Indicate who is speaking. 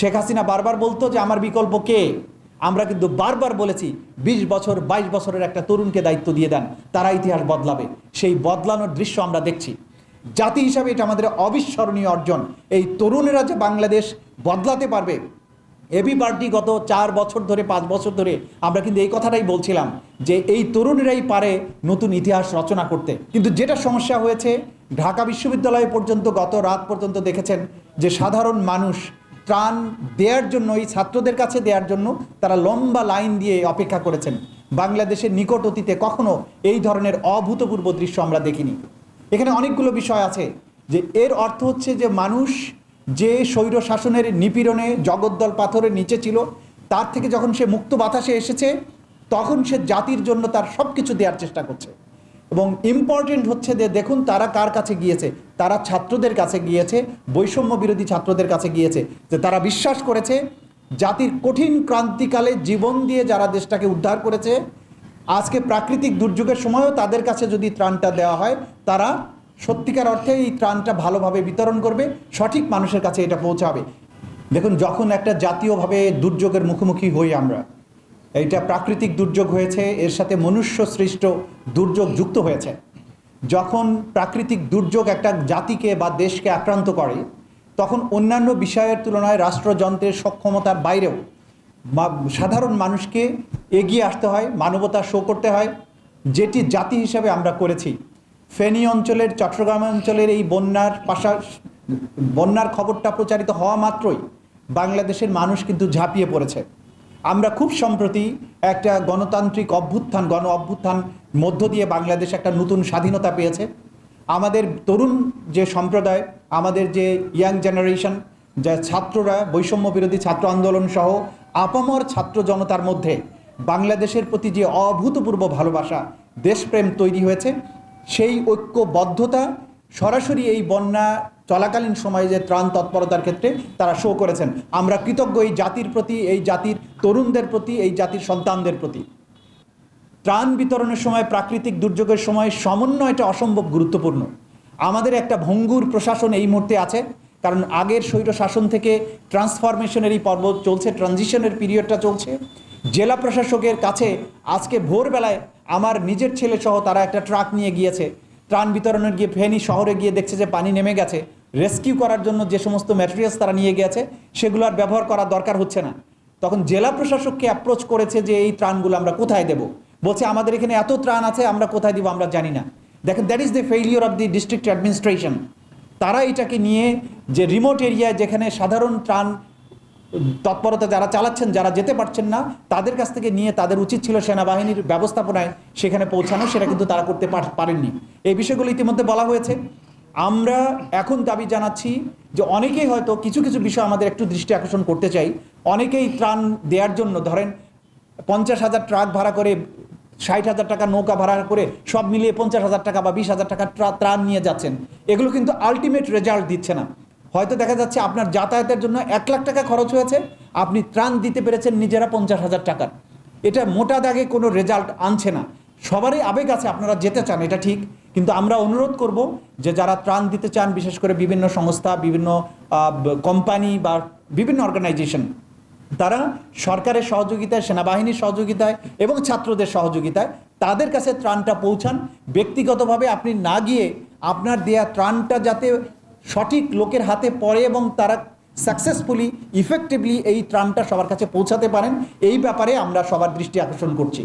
Speaker 1: শেখ হাসিনা বারবার বলতো যে, আমার বিকল্প কে? আমরা কিন্তু বারবার বলেছি ২০ বছর ২২ বছরের একটা তরুণকে দায়িত্ব দিয়ে দেন, তারা ইতিহাস বদলাবে। সেই বদলানোর দৃশ্য আমরা দেখছি। জাতি হিসাবে এটা আমাদের অবিস্মরণীয় অর্জন। এই তরুণেরা যে বাংলাদেশ বদলাতে পারবে, এবি পার্টি গত চার বছর ধরে, পাঁচ বছর ধরে আমরা কিন্তু এই কথাটাই বলছিলাম যে, এই তরুণেরাই পারে নতুন ইতিহাস রচনা করতে। কিন্তু যেটা সমস্যা হয়েছে, ঢাকা বিশ্ববিদ্যালয় পর্যন্ত গত রাত পর্যন্ত দেখেছেন যে, সাধারণ মানুষ ত্রাণ দেওয়ার জন্য এই ছাত্রদের কাছে দেওয়ার জন্য তারা লম্বা লাইন দিয়ে অপেক্ষা করেছেন। বাংলাদেশের নিকট অতীতে কখনো এই ধরনের অভূতপূর্ব দৃশ্য আমরা দেখিনি। এখানে অনেকগুলো বিষয় আছে যে এর অর্থ হচ্ছে যে মানুষ যে স্বৈর শাসনের নিপীড়নে জগদ্দল পাথরের নিচে ছিল, তার থেকে যখন সে মুক্ত বাতাসে এসেছে, তখন সে জাতির জন্য তার সব কিছু দেওয়ার চেষ্টা করছে। এবং ইম্পর্টেন্ট হচ্ছে যে দেখুন তারা কার কাছে গিয়েছে? তারা ছাত্রদের কাছে গিয়েছে, বৈষম্য বিরোধী ছাত্রদের কাছে গিয়েছে। যে তারা বিশ্বাস করেছে, জাতির কঠিন ক্রান্তিকালে জীবন দিয়ে যারা দেশটাকে উদ্ধার করেছে, আজকে প্রাকৃতিক দুর্যোগের সময়ও তাদের কাছে যদি ত্রাণটা দেওয়া হয়, তারা সত্যিকার অর্থে এই ত্রাণটা ভালোভাবে বিতরণ করবে, সঠিক মানুষের কাছে এটা পৌঁছাবে। দেখুন, যখন একটা জাতীয়ভাবে দুর্যোগের মুখোমুখি হই আমরা এইটা প্রাকৃতিক দুর্যোগ হয়েছে, এর সাথে মনুষ্য সৃষ্ট দুর্যোগ যুক্ত হয়েছে। যখন প্রাকৃতিক দুর্যোগ একটা জাতিকে বা দেশকে আক্রান্ত করে, তখন অন্যান্য বিষয়ের তুলনায় রাষ্ট্রযন্ত্রের সক্ষমতার বাইরেও সাধারণ মানুষকে এগিয়ে আসতে হয়, মানবতা শো করতে হয়, যেটি জাতি হিসাবে আমরা করেছি। ফেনী অঞ্চলের, চট্টগ্রাম অঞ্চলের এই বন্যার পাশা, বন্যার খবরটা প্রচারিত হওয়া মাত্রই বাংলাদেশের মানুষ কিন্তু ঝাঁপিয়ে পড়েছে। আমরা খুব সম্প্রতি একটা গণতান্ত্রিক অভ্যুত্থান, গণ অভ্যুত্থান মধ্য দিয়ে বাংলাদেশ একটা নতুন স্বাধীনতা পেয়েছে। আমাদের তরুণ যে সম্প্রদায়, আমাদের যে ইয়াং জেনারেশন যা ছাত্ররা, বৈষম্য বিরোধী ছাত্র আন্দোলন সহ আপামর ছাত্র জনতার মধ্যে বাংলাদেশের প্রতি যে অভূতপূর্ব ভালোবাসা, দেশপ্রেম তৈরি হয়েছে, সেই ঐক্যবদ্ধতা সরাসরি এই বন্যা চলাকালীন সময়ে যে ত্রাণ তৎপরতার ক্ষেত্রে তারা শো করেছেন। আমরা কৃতজ্ঞ এই জাতির প্রতি, এই জাতির তরুণদের প্রতি, এই জাতির সন্তানদের প্রতি। ত্রাণ বিতরণের সময়, প্রাকৃতিক দুর্যোগের সময় সমন্বয়টা অসম্ভব গুরুত্বপূর্ণ। আমাদের একটা ভঙ্গুর প্রশাসন এই মুহূর্তে আছে, কারণ আগের স্বৈর শাসন থেকে ট্রান্সফরমেশনের এই পর্ব চলছে, ট্রানজিশনের পিরিয়ডটা চলছে। জেলা প্রশাসকের কাছে আজকে ভোরবেলায় আমার নিজের ছেলে সহ তারা একটা ট্রাক নিয়ে গিয়েছে। ত্রাণ বিতরণের গিয়ে ফেনী শহরে গিয়ে দেখছে যে পানি নেমে গেছে। রেস্কিউ করার জন্য যে সমস্ত ম্যাটেরিয়ালস তারা নিয়ে গেছে, সেগুলো আর ব্যবহার করার দরকার হচ্ছে না। তখন জেলা প্রশাসককে অ্যাপ্রোচ করেছে যে এই ত্রাণগুলো আমরা কোথায় দেব? বলছে, আমাদের এখানে এত ত্রাণ আছে, আমরা কোথায় দিব আমরা জানি না। দেখেন that is the failure of the district administration তারা এটাকে নিয়ে যে রিমোট এরিয়ায় যেখানে সাধারণ ত্রাণ তৎপরতা যারা চালাচ্ছেন, যারা যেতে পারছেন না, তাদের কাছ থেকে নিয়ে তাদের উচিত ছিল সেনাবাহিনীর ব্যবস্থাপনায় সেখানে পৌঁছানো, সেটা কিন্তু তারা করতে পার- পারেননি। এই বিষয়গুলো ইতিমধ্যে বলা হয়েছে। আমরা এখন দাবি জানাচ্ছি যে অনেকেই হয়তো কিছু কিছু বিষয় আমাদের একটু দৃষ্টি আকর্ষণ করতে চাই। অনেকেই ত্রাণ দেওয়ার জন্য ধরেন পঞ্চাশ হাজার ট্রাক ভাড়া করে, ষাট হাজার টাকা নৌকা ভাড়া করে সব মিলিয়ে পঞ্চাশ হাজার টাকা বা বিশ হাজার টাকা ত্রাণ নিয়ে যাচ্ছেন। এগুলো কিন্তু আলটিমেট রেজাল্ট দিচ্ছে না। হয়তো দেখা যাচ্ছে আপনার যাতায়াতের জন্য এক লাখ টাকা খরচ হয়েছে, আপনি ত্রাণ দিতে পেরেছেন নিজেরা পঞ্চাশ হাজার টাকার এটা মোটা দাগে কোনো রেজাল্ট আনছে না। সবারই আবেগ আছে আপনারা যেতে চান, এটা ঠিক। কিন্তু আমরা অনুরোধ করব যে যারা ত্রাণ দিতে চান, বিশেষ করে বিভিন্ন সংস্থা, বিভিন্ন কোম্পানি বা বিভিন্ন অর্গানাইজেশন তারা সরকারের সহযোগিতায়, সেনাবাহিনীর সহযোগিতায় এবং ছাত্রদের সহযোগিতায় তাদের কাছে ত্রাণটা পৌঁছান। ব্যক্তিগতভাবে আপনি না গিয়ে আপনার দেয়া ত্রাণটা যাতে সঠিক লোকের হাতে পড়ে এবং তারা সাকসেসফুলি ইফেক্টিভলি এই ত্রাণটা সবার কাছে পৌঁছাতে পারেন, এই ব্যাপারে আমরা সবার দৃষ্টি আকর্ষণ করছি।